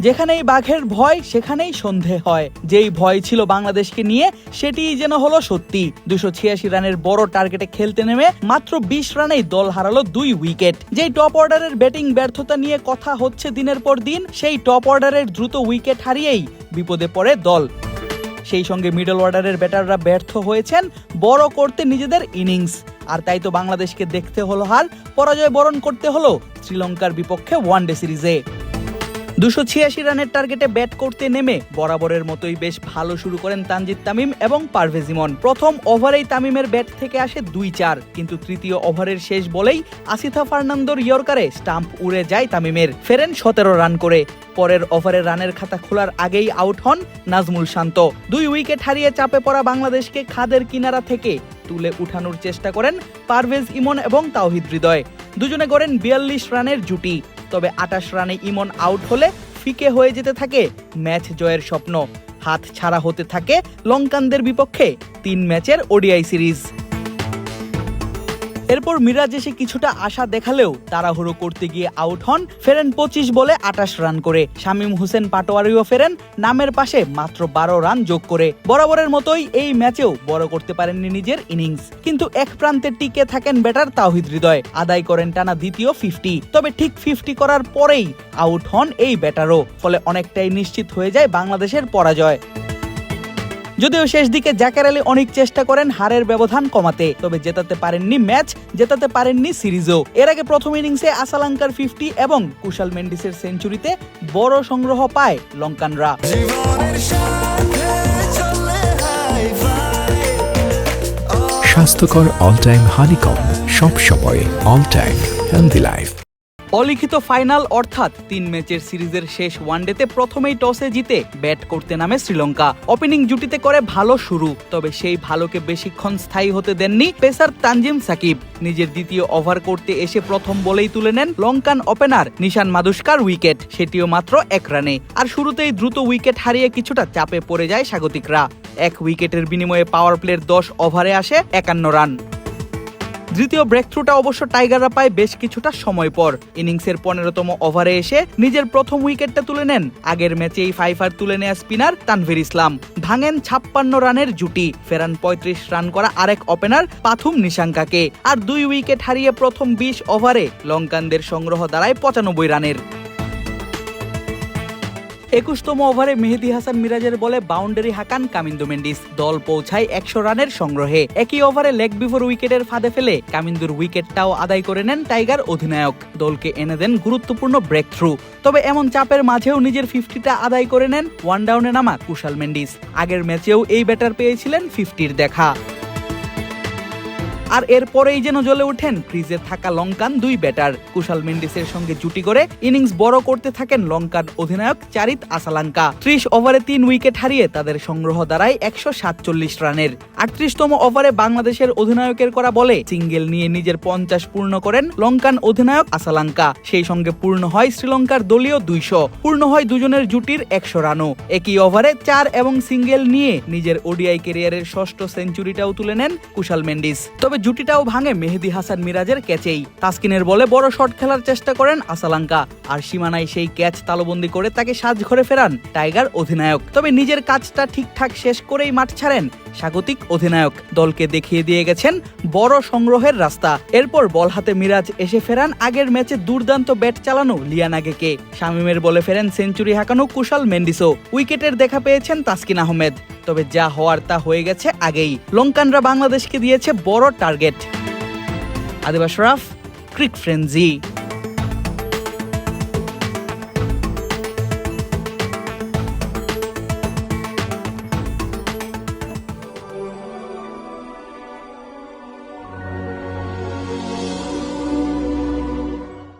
যেখানেই বাঘের ভয়, সেখানেই সন্ধে হয়। যেই ভয় ছিল বাংলাদেশকে নিয়ে, সেটিই যেন হলো সত্যি। দুশো ছিয়াশি রানের বড় টার্গেটে খেলতে নেমে মাত্র বিশ রানেই দল হারালো দুই উইকেট। যেই টপ অর্ডারের ব্যাটিং ব্যর্থতা নিয়ে কথা হচ্ছে দিনের পর দিন, সেই টপ অর্ডারের দ্রুত উইকেট হারিয়েই বিপদে পড়ে দল। সেই সঙ্গে মিডল অর্ডারের ব্যাটাররা ব্যর্থ হয়েছেন, বড় করতে নিজেদের ইনিংস। আর তাই তো বাংলাদেশকে দেখতে হলো হার, পরাজয় বরণ করতে হলো শ্রীলঙ্কার বিপক্ষে ওয়ানডে সিরিজে। দুশো ছিয়াশি রানের টার্গেটে ব্যাট করতে নেমে বরাবরের মতোই বেশ ভালো শুরু করেন তানজিদ তামিম এবং পারভেজ ইমন। প্রথম ওভারেই তামিমের ব্যাট থেকে আসে দুই চার, কিন্তু তৃতীয় ওভারের শেষ বলেই আসিথা ফার্নান্দোর ইয়র্কারে স্টাম্প উড়ে যায় তামিমের। ফেরেন সতেরো রান করে। পরের ওভারে রানের খাতা খোলার আগেই আউট হন নাজমুল শান্ত। দুই উইকেট হারিয়ে চাপে পড়া বাংলাদেশকে খাদের কিনারা থেকে তুলে উঠানোর চেষ্টা করেন পারভেজ ইমন এবং তাওহিদ হৃদয়। দুজনে গড়েন বিয়াল্লিশ রানের জুটি। তবে আটাশ রানে ইমন আউট হলে ফিকে হয়ে যেতে থাকে ম্যাচ জয়ের স্বপ্ন। হাত ছাড়া হতে থাকে লঙ্কানদের বিপক্ষে তিন ম্যাচের ওডিআই সিরিজ। এরপর মিরাজ এসে কিছুটা আশা দেখালেও তাড়াহুড়ো করতে গিয়ে আউট হন ফেরেন পঁচিশ বলে আটাশ রান করে। শামীম হোসেন পাটোয়ারিও ফেরেন, নামের পাশে মাত্র বারো রান যোগ করে। বরাবরের মতোই এই ম্যাচেও বড় করতে পারেননি নিজের ইনিংস। কিন্তু এক প্রান্তে টিকে থাকেন ব্যাটার তাওহিদ হৃদয়, আদায় করেন টানা দ্বিতীয় ফিফটি তবে ঠিক ফিফটি করার পরেই আউট হন এই ব্যাটারও, ফলে অনেকটাই নিশ্চিত হয়ে যায় বাংলাদেশের পরাজয়। যদিও শেষ দিকে জাকের আলী অনেক চেষ্টা করেন হারের ব্যবধান কমাতে তবে জেতাতে পারেননি ম্যাচ জেতাতে পারেননি সিরিজও। এর আগে প্রথম ইনিংসে আসালাঙ্কার ফিফটি এবং কুশাল মেন্ডিসের সেঞ্চুরিতে বড় সংগ্রহ পায় লঙ্কানরা। স্বাস্থ্যকর অল টাইম হানিকম সব সময় অল টাইম হেলদি লাইফ অলিখিত ফাইনাল অর্থাৎ তিন ম্যাচের সিরিজের শেষ ওয়ানডেতে প্রথমেই টসে জিতে ব্যাট করতে নামে শ্রীলঙ্কা। ওপেনিং জুটিতে করে ভালো শুরু, তবে সেই ভালোকে বেশিক্ষণ স্থায়ী হতে দেননি পেসার তানজিম সাকিব। নিজের দ্বিতীয় ওভার করতে এসে প্রথম বলেই তুলে নেন লঙ্কান ওপেনার নিশান মাদুস্কার উইকেট, সেটিও মাত্র এক রানে। আর শুরুতেই দ্রুত উইকেট হারিয়ে কিছুটা চাপে পড়ে যায় স্বাগতিকরা। এক উইকেটের বিনিময়ে পাওয়ার প্লের দশ ওভারে আসে একান্ন রান। দ্বিতীয় ব্রেক থ্রুটা অবশ্য টাইগাররা পায় বেশ কিছুটা সময় পর। ইনিংসের পনেরোতম ওভারে এসে নিজের প্রথম উইকেটটা তুলে নেন। আগের ম্যাচেই ফাইফার তুলে নেয়া স্পিনার তানভীর ইসলাম। ভাঙেন ছাপ্পান্ন রানের জুটি। ফেরান পঁয়ত্রিশ রান করা আরেক ওপেনার পাথুম নিশাঙ্কাকে। আর দুই উইকেট হারিয়ে প্রথম বিশ ওভারে লঙ্কানদের সংগ্রহ দাঁড়ায় পঁচানব্বই রানের। একুশতম ওভারে মেহেদি হাসান মিরাজের বলে বাউন্ডারি হাকান কামিন্দু মেন্ডিস। দল পৌঁছায় একশো রানের সংগ্রহে। একই ওভারে লেগ বিফোর উইকেটের ফাঁদে ফেলে কামিন্দুর উইকেটটাও আদায় করে নেন টাইগার অধিনায়ক। দলকে এনে দেন গুরুত্বপূর্ণ ব্রেক থ্রু তবে এমন চাপের মাঝেও নিজের ফিফটিটা আদায় করে নেন ওয়ান ডাউনে নামা কুশাল মেন্ডিস। আগের ম্যাচেও এই ব্যাটার পেয়েছিলেন ফিফটির দেখা। আর এরপরেই যেন জ্বলে ওঠেন ক্রিজে থাকা লঙ্কান দুই ব্যাটার। কুশাল মেন্ডিসের সঙ্গে জুটি করে ইনিংস বড় করতে থাকেন লঙ্কান অধিনায়ক চারিত আসালাঙ্কা। ত্রিশ ওভারে তিন উইকেট হারিয়ে তাদের সংগ্রহ দাঁড়ায় একশো সাতচল্লিশ রানের। আটত্রিশতম ওভারে বাংলাদেশের অধিনায়কের করা বলে সিঙ্গেল নিয়ে নিজের পঞ্চাশ পূর্ণ করেন লঙ্কান অধিনায়ক আসালাঙ্কা। সেই সঙ্গে পূর্ণ হয় শ্রীলঙ্কার দলীয় দুইশো। পূর্ণ হয় দুজনের জুটির একশো রানও। একই ওভারে চার এবং সিঙ্গেল নিয়ে নিজের ওডিআই ক্যারিয়ারের ষষ্ঠ সেঞ্চুরিটাও তুলে নেন কুশাল মেন্ডিস। তবে জুটিটাও ভাঙে মেহেদি হাসান মিরাজের ক্যাচেই। তাসকিনের বলে বড় শট খেলার চেষ্টা করেন আসালাঙ্কা। আর সীমানায় সেই ক্যাচ তালবন্দি করে তাকে সাজঘরে ফেরান টাইগার অধিনায়ক। তবে নিজের কাজটা ঠিকঠাক শেষ করেই মাঠ ছাড়েন স্বাগতিক অধিনায়ক। দলকে দেখিয়ে দিয়ে গেছেন বড় সংগ্রহের রাস্তা। এরপর বল হাতে মিরাজ এসে ফেরান আগের ম্যাচে দুর্দান্ত ব্যাট চালানো লিয়ানাগেকে শামিমের বলে ফেরেন সেঞ্চুরি হাঁকানো কুশাল মেন্ডিসো উইকেটের দেখা পেয়েছেন তাসকিন আহমেদ। তবে যা হওয়ার তা হয়ে গেছে আগেই। লঙ্কানরা বাংলাদেশকে দিয়েছে বড় টার্গেট আদিবাস রাফ ক্রিক ফ্রেন্জি